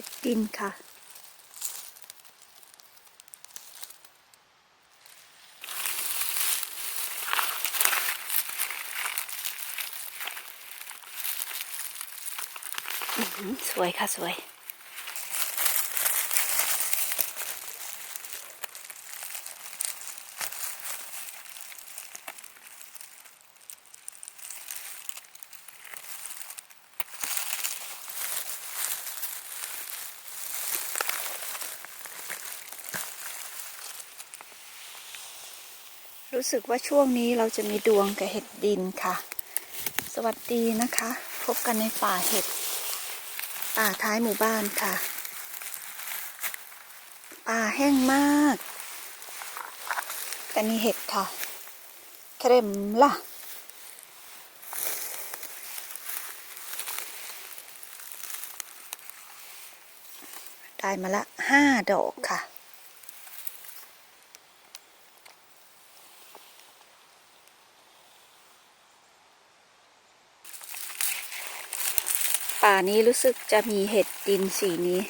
ห็ดดินค่ะ สวยค่ะ สวย รู้สึกว่าช่วงนี้เราจะมีดวงกับเห็ดดินค่ะ สวัสดีนะคะ พบกันในป่าเห็ด ป่าท้ายหมู่บ้านค่ะ ป่าแห้งมาก แต่มีเห็ดค่ะ เครมล่ะ ได้มาละห้าดอกค่ะ ป่านี้รู้สึกจะมีเห็ดดินสีนี้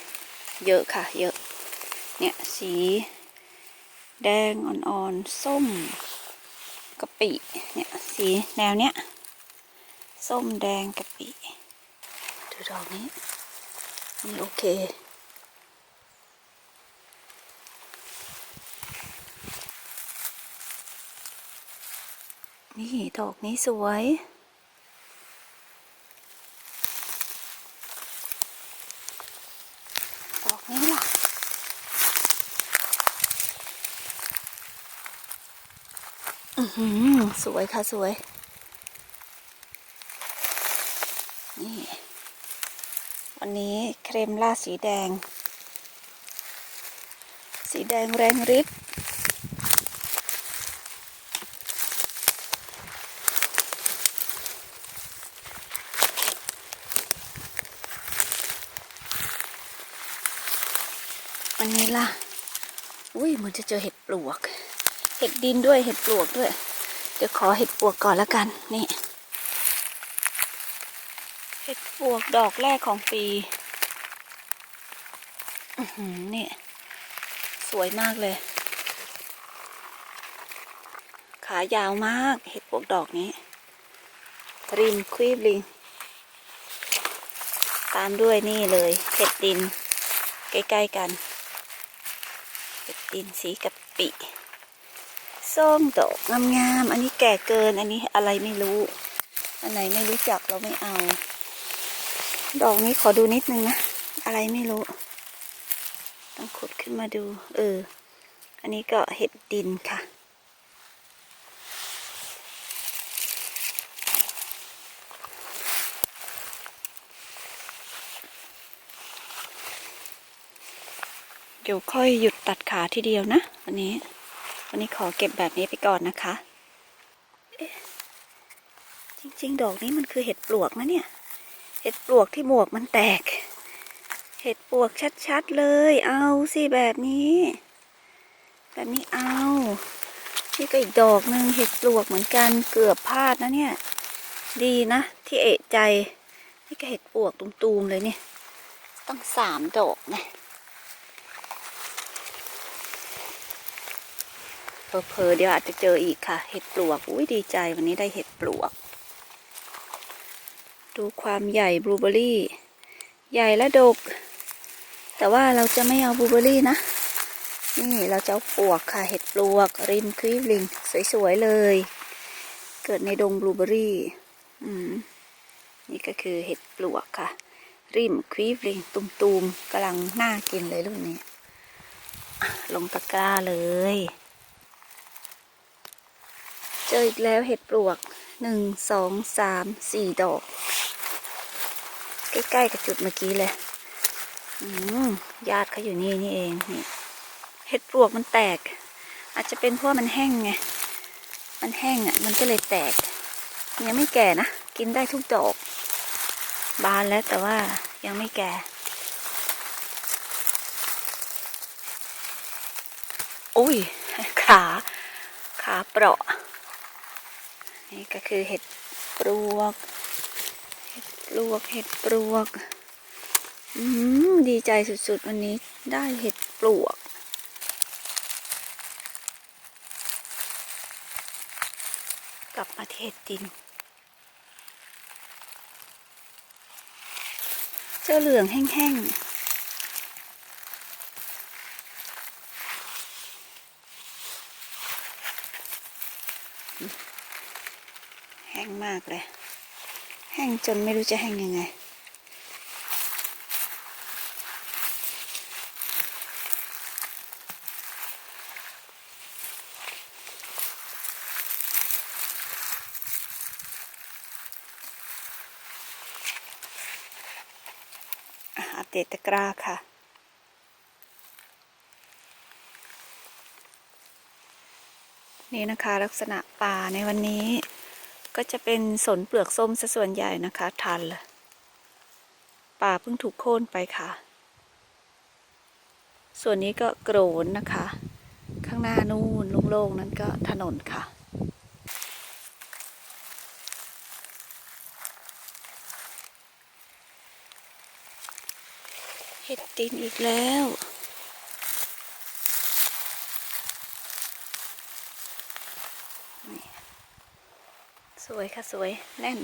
เยอะค่ะ เยอะ เนี่ยสี แดงอ่อนๆส้มกะปิเนี่ยสีแนวเนี้ยส้มแดงกะปิดูดอกนี้นี่โอเคนี่ดอกนี้สวย ดอกนี้ล่ะ อือหือ สวยค่ะสวย นี่ วันนี้เครมล่าสีแดง สีแดงแรงฤทธิ์วันนี้ล่ะ อุ้ยเหมันจะเจอเห็ดปลวก เห็ดดินด้วยเห็ดปลวกด้วยเดี๋ยวขอเห็ดปลวกก่อนละกันนี่ เห็ดปลวกดอกแรกของปีอือหือนี่สวยมากเลย ขายาวมากเห็ดปลวกดอกนี้ริมควีบลิง ตามด้วยนี่เลยเห็ดดิน ใกล้ ๆ กัน เห็ดดินสีกะปิ ส้มดอกงามๆ อันนี้แก่เกิน อันนี้อะไรไม่รู้ อันไหนไม่รู้จักเราไม่เอา ดอกนี้ขอดูนิดนึงนะ อะไรไม่รู้ ต้องขุดขึ้นมาดู เออ อันนี้ก็เห็ดดินค่ะ เดี๋ยวค่อยหยุดตัดขาทีเดียวนะ วันนี้ วันนี้ขอเก็บแบบนี้ไปก่อนนะคะจริงๆ ดอกนี้มันคือเห็ดปลวกนะเนี่ย เห็ดปลวกที่หมวกมันแตก เห็ดปลวกชัดๆเลย เอาสิแบบนี้ แบบนี้เอา นี่ก็อีกดอกหนึ่งเห็ดปลวกเหมือนกันเกือบพลาดนะเนี่ย ดีนะ ที่เอะใจ นี่ก็เห็ดปลวกตูมๆเลยเนี่ยตั้งสามดอกนะ เพอเดี๋ยวอาจจะเจออีกค่ะ เห็ดปลวก อุ้ยดีใจวันนี้ได้เห็ดปลวก ดูความใหญ่บลูเบอรี่ ใหญ่และดก แต่ว่าเราจะไม่เอาบลูเบอรี่นะ นี่เราจะเอาปลวกค่ะ เห็ดปลวก ริมคลีฟลิง สวยๆเลย เกิดในดงบลูเบอรี่ อืม นี่ก็คือเห็ดปลวกค่ะ ริมคลีฟลิง ตุมๆกำลังน่ากินเลยรุ่นนี้ ลงตะกร้าเลย เจออีกแล้วเห็ดปลวกหนึ่งสองสามสี่ดอก ใกล้ๆกับจุดเมื่อกี้เลยอืมญาติเขาอยู่นี่นี่เองนี่เห็ดปลวกมันแตก อาจจะเป็นเพราะมันแห้งไงมันแห้งอะ มันก็เลยแตกยังไม่แก่นะ กินได้ทุกดอก บานแล้วแต่ว่ายังไม่แก่ อุ้ย ขา ขาเปราะ นี่ก็คือเห็ดปลวก เห็ดปลวก เห็ดปลวก อืมดีใจสุดๆ วันนี้ได้เห็ดปลวก กลับมาเห็ดดิน เจ้าเหลืองแห้งๆ งมากเลย แห้งจนไม่รู้จะแห้งยังไง อัปเดตตะกร้าค่ะนี่นะคะลักษณะป่าในวันนี้ ก็จะเป็นสนเปลือกส้มซะส่วนใหญ่นะคะ ทันเลยป่าเพิ่งถูกโค่นไปค่ะ ส่วนนี้ก็โกรนนะคะ ข้างหน้านู่นโล่งๆนั้นก็ถนนค่ะเห็ดดินอีกแล้ว วยค่ะสวยแน่น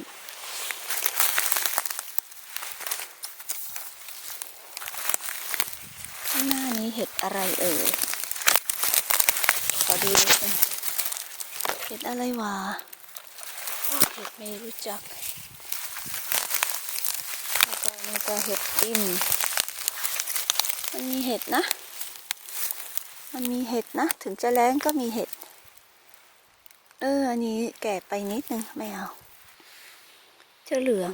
หน้านี้เห็ดอะไรเอ่ยขอดูนิดนึงเห็ดอะไรวะเห็ดไม่รู้จัก แล้วก็นี่ก็เห็ดดินมันมีเห็ดนะ มันมีเห็ดนะ ถึงจะแรงก็มีเห็ด ออ อันนี้แก่ไปนิดนึง ไม่เอาเจ้าเหลือง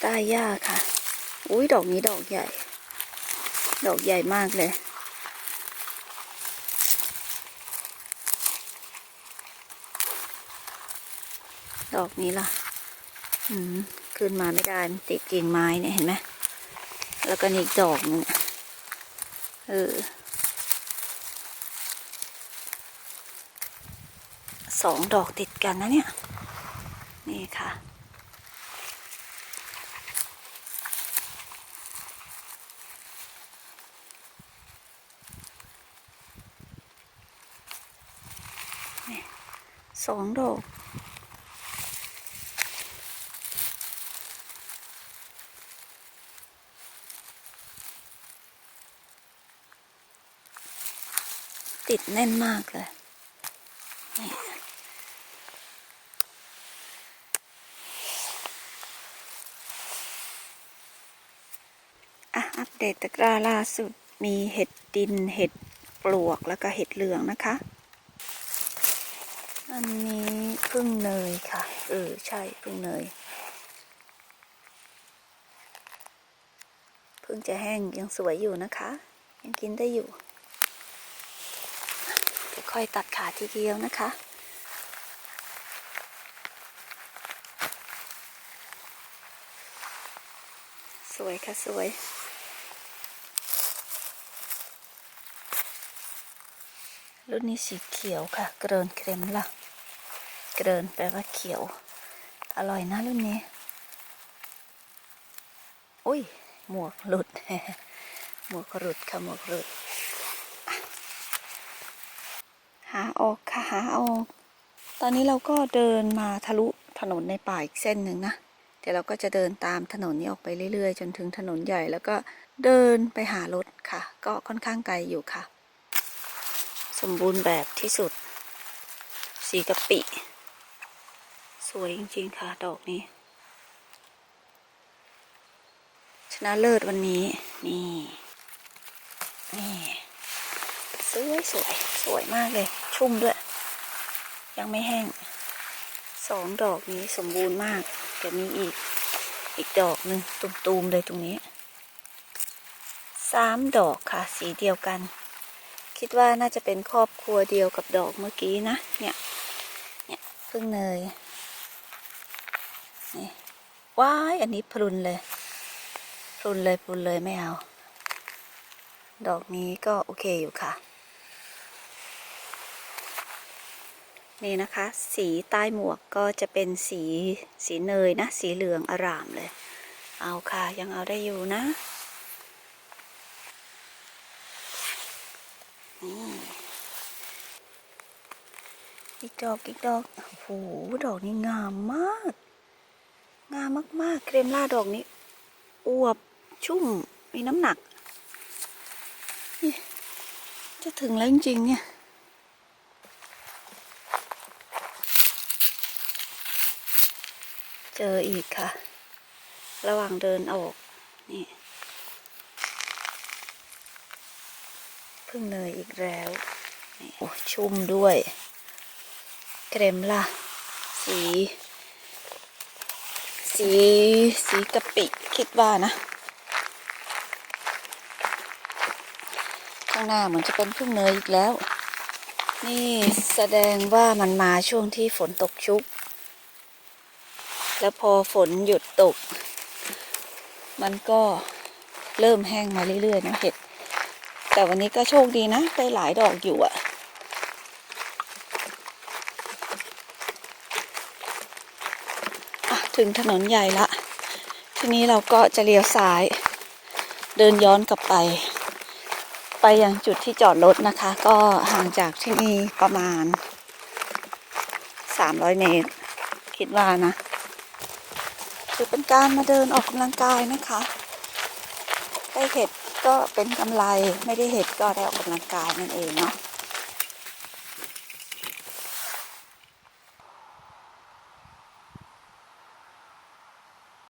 ใต้หญ้าค่ะ อุ้ยดอกนี้ดอกใหญ่ ดอกใหญ่มากเลย ดอกนี้ล่ะ อืม ขึ้นมาไม่ได้มันติดกิ่งไม้เนี่ยเห็นไหม แล้วก็นี่อีกดอกนึงเออ สองดอกติดกันนะเนี่ย นี่ค่ะ สองดอกติดแน่นมากเลยนี่อะ อั ปเดตตะกร้าล่าสุดมีเห็ดดินเห็ดปลวกแล้วก็เห็ดเหลืองนะคะ อันนี้พึ่งเนยค่ะ เออ ใช่พึ่งเนยพิ่งจะแห้งยังสวยอยู่นะคะ ยังกินได้อยู่ค่อยตัดขาทีเดียวนะคะสวยค่ะสวย รุ่นนี้สีเขียวค่ะ เกรินเค็มละเกรินแปลว่าเขียว อร่อยนะรุ่นนี้ อุ้ย หมวกหลุด หมวกหลุดค่ะหมวกหลุด หาออกค่ะหาออก ตอนนี้เราก็เดินมาทะลุถนนในป่าอีกเส้นหนึ่งนะเดี๋ยวเราก็จะเดินตามถนนนี้ออกไปเรื่อยๆ จนถึงถนนใหญ่แล้วก็เดินไปหารถค่ะ ก็ค่อนข้างไกลอยู่ค่ะ สมบูรณ์แบบที่สุด สีกะปิ สวยจริง ๆ ค่ะ ดอกนี้ ชนะเลิศวันนี้ นี่ นี่ สวยสวย สวยมากเลย ชุ่มด้วย ยังไม่แห้ง สองดอกนี้สมบูรณ์มากจะมีอีก อีกดอกหนึ่งตุมๆเลยตรงนี้ สามดอกค่ะ สีเดียวกัน คิดว่าน่าจะเป็นครอบครัวเดียวกับดอกเมื่อกี้นะ เนี่ย เนี่ยพึ่งเนย นี่ว้ายอันนี้พรุนเลย พรุนเลยพรุนเลยไม่เอา ดอกนี้ก็โอเคอยู่ค่ะ นี่นะคะ สีใต้หมวกก็จะเป็นสีสีเนยนะ สีเหลืองอร่ามเลย เอาค่ะ ยังเอาได้อยู่นะ นี่อีก ดอกอีกดอกโอ้โหดอกนี้งามมาก งามมากๆ เครมล่าดอกนี้ อวบชุ่มมีน้ำหนัก จะถึงแล้วจริงๆเนี่ยเจออีกค่ะ ระหว่างเดินออก นี่พึ่งเนยอีกแล้ว โอ้ชุ่มด้วย เกรมล่ะ สี สีสีกะปิคิดว่านะข้างหน้าเหมือนจะเป็นพึ่งเนยอีกแล้ว นี่แสดงว่ามันมาช่วงที่ฝนตกชุก แล้วพอฝนหยุดตก มันก็เริ่มแห้งมาเรื่อยๆนะเห็ดแต่วันนี้ก็โชคดีนะได้หลายดอกอยู่อะอะ ถึงถนนใหญ่ละ ทีนี้เราก็จะเลี้ยวซ้าย เดินย้อนกลับไป ไปยังจุดที่จอดรถนะคะ ก็ห่างจากที่นี่ประมาณ 300 เมตร คิดว่านะคือเป็นการมาเดินออกกำลังกายนะคะได้เห็ดก็เป็นกำไรไม่ได้เห็ดก็ได้ออกกำลังกายนั่นเองเนาะ